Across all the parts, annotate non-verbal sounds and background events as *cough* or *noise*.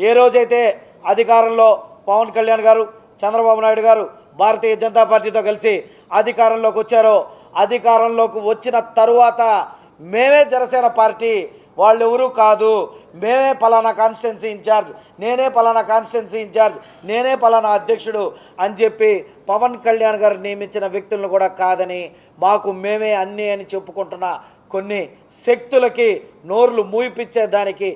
ఏ రోజైతే అధికారంలో పవన్ కళ్యాణ్ గారు చంద్రబాబు నాయుడు గారు భారతీయ జనతా పార్టీతో కలిసి అధికారంలోకి వచ్చారో అధికారంలోకి వచ్చిన తరువాత మేమే జనసేన పార్టీ వాళ్ళు ఎవరు కాదు. మేమే పలానా కాన్స్టిట్యున్సీ ఇన్ఛార్జ్ నేనే పలానా కాన్స్టిట్యున్సీ ఇన్ఛార్జ్ నేనే పలానా అధ్యక్షుడు అని చెప్పి పవన్ కళ్యాణ్ గారు నియమించిన వ్యక్తులను కూడా కాదని మాకు మేమే అన్నీ అని చెప్పుకుంటున్న కొన్ని శక్తులకి నోర్లు మూయిపించేదానికి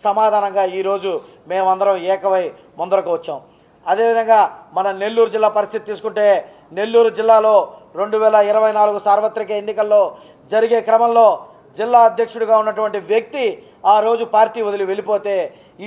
సమాధానంగా ఈరోజు మేమందరం ఏకమై ముందరకు వచ్చాం. అదేవిధంగా మన నెల్లూరు జిల్లా పరిస్థితి తీసుకుంటే నెల్లూరు జిల్లాలో రెండు వేల ఇరవై నాలుగు సార్వత్రిక ఎన్నికల్లో జరిగే క్రమంలో జిల్లా అధ్యక్షుడిగా ఉన్నటువంటి వ్యక్తి ఆ రోజు పార్టీ వదిలి వెళ్ళిపోతే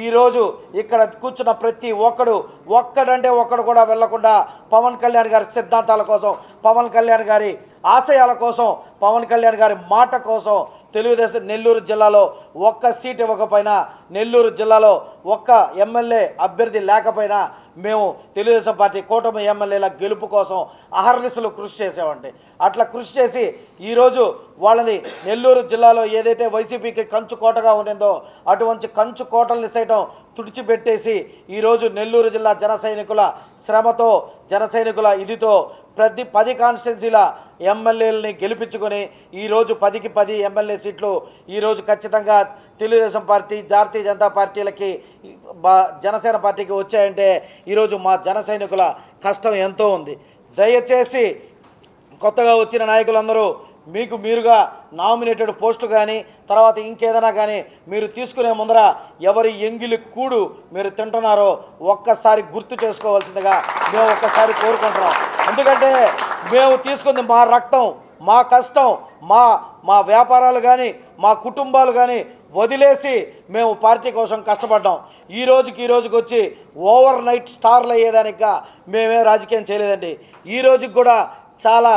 ఈరోజు ఇక్కడ కూర్చున్న ప్రతి ఒక్కడు ఒక్కడంటే ఒక్కడు కూడా వెళ్ళకుండా పవన్ కళ్యాణ్ గారి సిద్ధాంతాల కోసం పవన్ కళ్యాణ్ గారి ఆశయాల కోసం పవన్ కళ్యాణ్ గారి మాట కోసం తెలుగుదేశం నెల్లూరు జిల్లాలో ఒక్క సీట్ ఇవ్వకపోయినా నెల్లూరు జిల్లాలో ఒక్క ఎమ్మెల్యే అభ్యర్థి లేకపోయినా మేము తెలుగుదేశం పార్టీ కూటమి ఎమ్మెల్యేల గెలుపు కోసం అహర్నిశలు కృషి చేసామండి అట్లా కృషి చేసి ఈరోజు వాళ్ళని నెల్లూరు జిల్లాలో ఏదైతే వైసీపీకి కంచు కోటగా ఉండిందో అటువంటి కంచు కోటల్ని సైతం తుడిచిపెట్టేసి ఈరోజు నెల్లూరు జిల్లా జన సైనికుల శ్రమతో జన సైనికుల ఇదితో ప్రతి పది కాన్స్టిట్యున్సీల ఎమ్మెల్యేలని గెలిపించుకొని ఈరోజు పదికి పది ఎమ్మెల్యే సీట్లు ఈరోజు ఖచ్చితంగా తెలుగుదేశం పార్టీ జాతీయ భారతీయ జనతా పార్టీలకి జనసేన పార్టీకి వచ్చాయంటే ఈరోజు మా జన సైనికుల కష్టం ఎంతో ఉంది. దయచేసి కొత్తగా వచ్చిన నాయకులందరూ మీకు మీరుగా నామినేటెడ్ పోస్టు కానీ తర్వాత ఇంకేదైనా కానీ మీరు తీసుకునే ముందర ఎవరి ఎంగిలి కూడు మీరు తింటున్నారో ఒక్కసారి గుర్తు చేసుకోవాల్సిందిగా మేము ఒక్కసారి కోరుకుంటున్నాం. ఎందుకంటే మేము తీసుకుంది మా రక్తం మా కష్టం మా మా వ్యాపారాలు కానీ మా కుటుంబాలు కానీ వదిలేసి మేము పార్టీ కోసం కష్టపడ్డాం. ఈ రోజుకి ఈ రోజుకి వచ్చి ఓవర్ నైట్ స్టార్లు అయ్యేదానిక మేమే రాజకీయం చేయలేదండి. ఈ రోజుకి కూడా చాలా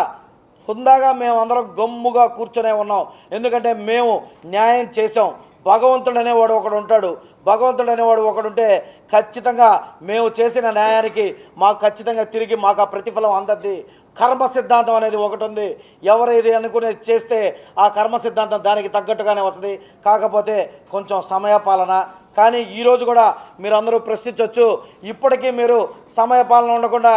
హుందాగా మేమందరం గమ్ముగా కూర్చొనే ఉన్నాం. ఎందుకంటే మేము న్యాయం చేసాం భగవంతుడు అనేవాడు ఒకడు ఉంటాడు. భగవంతుడు అనేవాడు ఒకడుంటే ఖచ్చితంగా మేము చేసిన న్యాయానికి మాకు ఖచ్చితంగా తిరిగి మాకు ఆ ప్రతిఫలం అందద్ది. కర్మ సిద్ధాంతం అనేది ఒకటి ఉంది. ఎవరేది అనుకునేది చేస్తే ఆ కర్మ సిద్ధాంతం దానికి తగ్గట్టుగానే వస్తుంది. కాకపోతే కొంచెం సమయపాలన. కానీ ఈరోజు కూడా మీరందరూ ప్రశ్నించవచ్చు ఇప్పటికీ మీరు సమయపాలన ఉండకుండా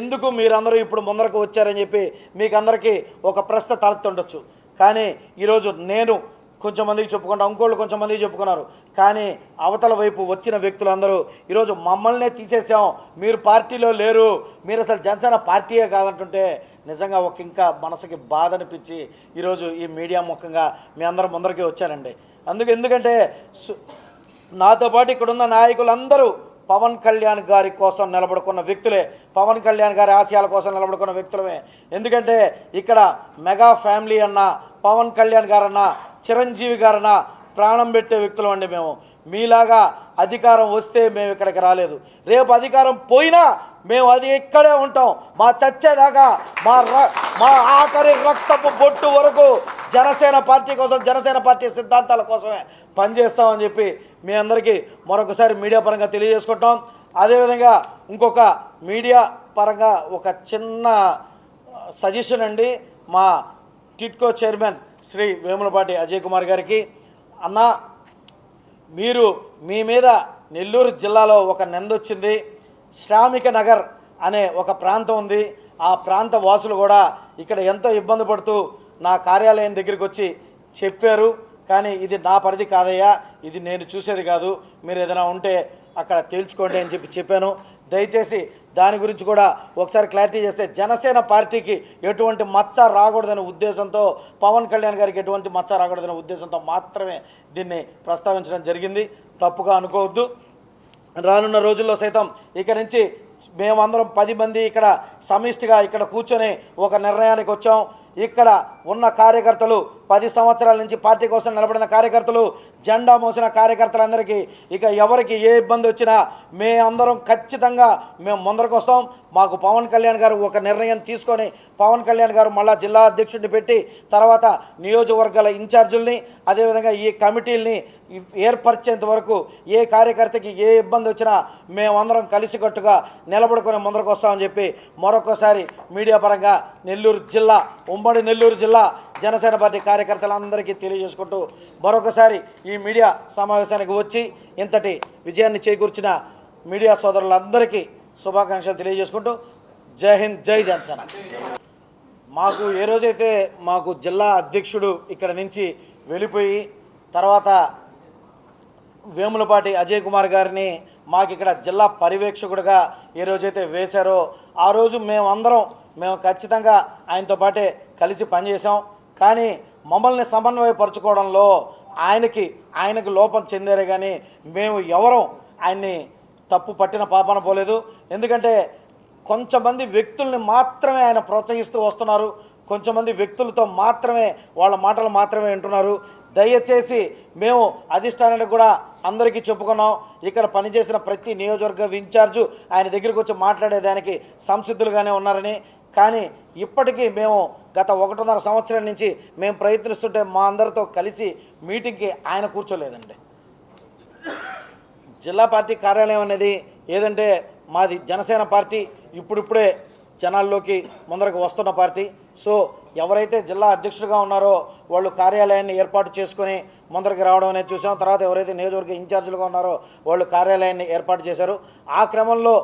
ఎందుకు మీరందరూ ఇప్పుడు ముందరకు వచ్చారని చెప్పి మీకు అందరికీ ఒక ప్రశ్న తలెత్తుండొచ్చు. కానీ ఈరోజు నేను కొంచెం మందికి చెప్పుకుంటా ఇంకోళ్ళు కొంచెం మందికి చెప్పుకున్నారు. కానీ అవతల వైపు వచ్చిన వ్యక్తులందరూ ఈరోజు మమ్మల్నే తీసేసాం మీరు పార్టీలో లేరు మీరు అసలు జనసేన పార్టీయే కాదంటుంటే నిజంగా ఒక ఇంకా మనసుకి బాధ అనిపించి ఈరోజు ఈ మీడియా ముఖంగా మీ అందరం ముందరికి వచ్చానండి. అందుకు ఎందుకంటే సు- నాతో పాటు ఇక్కడున్న నాయకులందరూ పవన్ కళ్యాణ్ గారి కోసం నిలబడుకున్న వ్యక్తులే. పవన్ కళ్యాణ్ గారి ఆశయాల కోసం నిలబడుకున్న వ్యక్తులమే. ఎందుకంటే ఇక్కడ మెగా ఫ్యామిలీ అన్న పవన్ కళ్యాణ్ గారన్న చిరంజీవి గారన్న ప్రాణం పెట్టే వ్యక్తులు అండి మేము. మీలాగా అధికారం వస్తే మేము ఇక్కడికి రాలేదు. రేపు అధికారం పోయినా మేము అది ఇక్కడే ఉంటాం. మా చచ్చేదాకా మా ర- మా ఆఖరి రక్తపు బొట్టు వరకు జనసేన పార్టీ కోసం జనసేన పార్టీ సిద్ధాంతాల కోసమే పనిచేస్తామని చెప్పి మీ అందరికీ మరొకసారి మీడియా పరంగా తెలియజేసుకుంటాం. అదేవిధంగా ఇంకొక మీడియా పరంగా ఒక చిన్న సజెషన్ అండి. మా టిట్కో చైర్మన్ శ్రీ వేములపాటి అజయ్ కుమార్ గారికి అన్న మీరు మీ మీద నెల్లూరు జిల్లాలో ఒక నిందొచ్చింది శ్రామిక నగర్ అనే ఒక ప్రాంతం ఉంది. ఆ ప్రాంత వాసులు కూడా ఇక్కడ ఎంతో ఇబ్బంది పడుతూ నా కార్యాలయం దగ్గరికి వచ్చి చెప్పారు. కానీ ఇది నా పరిధి కాదయ్యా ఇది నేను చూసేది కాదు. మీరు ఏదైనా ఉంటే అక్కడ తేల్చుకోండి అని చెప్పి చెప్పాను. దయచేసి దాని గురించి కూడా ఒకసారి క్లారిటీ చేస్తే జనసేన పార్టీకి ఎటువంటి మచ్చ రాకూడదనే ఉద్దేశంతో పవన్ కళ్యాణ్ గారికి ఎటువంటి మచ్చ రాకూడదనే ఉద్దేశంతో మాత్రమే దీన్ని ప్రస్తావించడం జరిగింది. తప్పుగా అనుకోవద్దు. రానున్న రోజుల్లో సైతం ఇక నుంచి మేమందరం పది మంది ఇక్కడ సమిష్టిగా ఇక్కడ కూర్చొని ఒక నిర్ణయానికి వచ్చాం. ఇక్కడ ఉన్న కార్యకర్తలు పది సంవత్సరాల నుంచి పార్టీ కోసం నిలబడిన కార్యకర్తలు జెండా మోసిన కార్యకర్తలందరికీ ఇక ఎవరికి ఏ ఇబ్బంది వచ్చినా మే అందరం ఖచ్చితంగా మేము ముందరకు వస్తాం. మాకు పవన్ కళ్యాణ్ గారు ఒక నిర్ణయం తీసుకొని పవన్ కళ్యాణ్ గారు మళ్ళా జిల్లా అధ్యక్షుడిని పెట్టి తర్వాత నియోజకవర్గాల ఇన్ఛార్జీలని అదేవిధంగా ఈ కమిటీల్ని ఏర్పరిచేంత వరకు ఏ కార్యకర్తకి ఏ ఇబ్బంది వచ్చినా మేమందరం కలిసికట్టుగా నిలబడుకొని ముందరకు వస్తామని చెప్పి మరొకసారి మీడియా పరంగా నెల్లూరు జిల్లా ఉమ్మడి నెల్లూరు జిల్లా జనసేన పార్టీ కార్యకర్తలందరికీ తెలియజేసుకుంటూ మరొకసారి ఈ మీడియా సమావేశానికి వచ్చి ఇంతటి విజయాన్ని చేకూర్చిన మీడియా సోదరులందరికీ శుభాకాంక్షలు తెలియజేసుకుంటూ జై హింద్ జై జనసేన. మాకు ఏ రోజైతే మాకు జిల్లా అధ్యక్షుడు ఇక్కడ నుంచి వెళ్ళిపోయి తర్వాత వేములపాటి అజయ్ కుమార్ గారిని మాకు ఇక్కడ జిల్లా పర్యవేక్షకుడిగా ఏ రోజైతే వేశారో ఆ రోజు మేమందరం మేము ఖచ్చితంగా ఆయనతో పాటే కలిసి పనిచేసాం కానీ మమ్మల్ని సమన్వయపరచుకోవడంలో ఆయనకి ఆయనకు లోపం చెందారే కానీ మేము ఎవరం ఆయన్ని తప్పు పట్టిన పాపన పోలేదు. ఎందుకంటే కొంచెమంది వ్యక్తుల్ని మాత్రమే ఆయన ప్రోత్సహిస్తూ వస్తున్నారు. కొంతమంది వ్యక్తులతో మాత్రమే వాళ్ళ మాటలు మాత్రమే వింటున్నారు. దయచేసి మేము అధిష్టానానికి కూడా అందరికీ చెప్పుకున్నాం. ఇక్కడ పనిచేసిన ప్రతి నియోజకవర్గ ఇన్ఛార్జు ఆయన దగ్గరికి వచ్చి మాట్లాడేదానికి సంసిద్ధులుగానే ఉన్నారని కానీ ఇప్పటికీ మేము గత ఒకటిన్నర సంవత్సరం నుంచి మేము ప్రయత్నిస్తుంటే మా అందరితో కలిసి మీటింగ్కి ఆయన కూర్చోలేదండి. జిల్లా పార్టీ కార్యాలయం అనేది ఏదంటే మాది జనసేన పార్టీ ఇప్పుడిప్పుడే జనాల్లోకి ముందరకు వస్తున్న పార్టీ. సో ఎవరైతే జిల్లా అధ్యక్షుడిగా ఉన్నారో వాళ్ళు కార్యాలయాన్ని ఏర్పాటు చేసుకొని ముందరికి రావడం అనేది చూసాం తర్వాత ఎవరైతే నియోజకవర్గ ఇన్ఛార్జీలుగా ఉన్నారో వాళ్ళు కార్యాలయాన్ని ఏర్పాటు చేశారు. ఆ క్రమంలో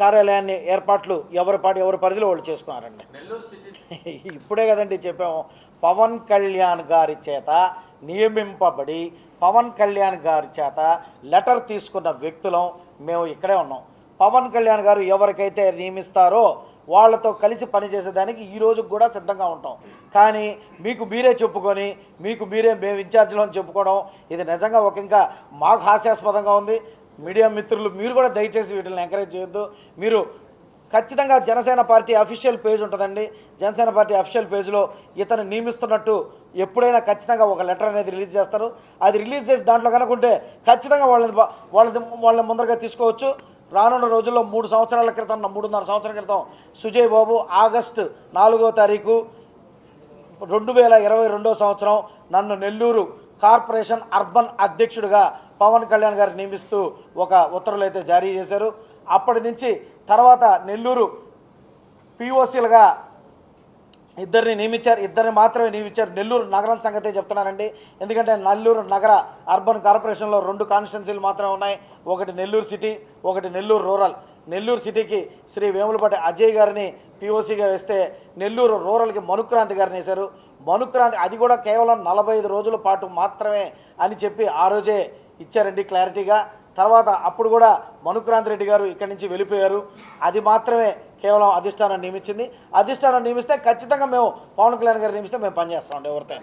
కార్యాలయాన్ని ఏర్పాట్లు ఎవరి పాటి ఎవరి పరిధిలో వాళ్ళు చేసుకున్నారండి. *laughs* ఇప్పుడే కదండి చెప్పాము. పవన్ కళ్యాణ్ గారి చేత నియమింపబడి పవన్ కళ్యాణ్ గారి చేత లెటర్ తీసుకున్న వ్యక్తులం మేము ఇక్కడే ఉన్నాం. పవన్ కళ్యాణ్ గారు ఎవరికైతే నియమిస్తారో వాళ్ళతో కలిసి పనిచేసేదానికి ఈ రోజు కూడా సిద్ధంగా ఉంటాం. కానీ మీకు మీరే చెప్పుకొని మీకు మీరే మేము ఇన్ఛార్జ్లో అని చెప్పుకోవడం ఇది నిజంగా ఒక ఇంకా మాకు హాస్యాస్పదంగా ఉంది. మీడియా మిత్రులు మీరు కూడా దయచేసి వీటిని ఎంకరేజ్ చేయొద్దు. మీరు ఖచ్చితంగా జనసేన పార్టీ అఫీషియల్ పేజ్ ఉంటుందండి. జనసేన పార్టీ అఫీషియల్ పేజ్లో ఇతను నియమిస్తున్నట్టు ఎప్పుడైనా ఖచ్చితంగా ఒక లెటర్ అనేది రిలీజ్ చేస్తారు. అది రిలీజ్ చేసి దాంట్లో కనుకుంటే ఖచ్చితంగా వాళ్ళని వాళ్ళది వాళ్ళని వాళ్ళని ముందరగా తీసుకోవచ్చు. రానున్న రోజుల్లో మూడు సంవత్సరాల క్రితం మూడున్నర సంవత్సరాల క్రితం సుజయ్ బాబు ఆగస్టు నాలుగో తారీఖు రెండు వేల ఇరవై రెండో సంవత్సరం నన్ను నెల్లూరు కార్పొరేషన్ అర్బన్ అధ్యక్షుడిగా పవన్ కళ్యాణ్ గారు నియమిస్తూ ఒక ఉత్తర్వులు అయితే జారీ చేశారు. అప్పటి నుంచి తర్వాత నెల్లూరు పిఓసీలుగా ఇద్దరిని నియమించారు. ఇద్దరిని మాత్రమే నియమించారు. నెల్లూరు నగరం సంగతే చెప్తున్నానండి. ఎందుకంటే నెల్లూరు నగర అర్బన్ కార్పొరేషన్లో రెండు కాన్స్టిట్యున్సీలు మాత్రమే ఉన్నాయి. ఒకటి నెల్లూరు సిటీ ఒకటి నెల్లూరు రూరల్. నెల్లూరు సిటీకి శ్రీ వేములపాటి అజయ్ గారిని పిఓసీగా వేస్తే నెల్లూరు రూరల్కి మనుక్రాంతి గారిని వేశారు. మనుక్రాంతి అది కూడా కేవలం నలభై ఐదు రోజుల పాటు మాత్రమే అని చెప్పి ఆ రోజే ఇచ్చారండి క్లారిటీగా. తర్వాత అప్పుడు కూడా మనుక్రాంతి రెడ్డి గారు ఇక్కడి నుంచి వెళ్ళిపోయారు. అది మాత్రమే కేవలం అధిష్టానం నియమించింది. అధిష్టానం నియమిస్తే ఖచ్చితంగా మేము పవన్ కళ్యాణ్ గారు నియమిస్తే మేము పనిచేస్తామండి ఎవరితో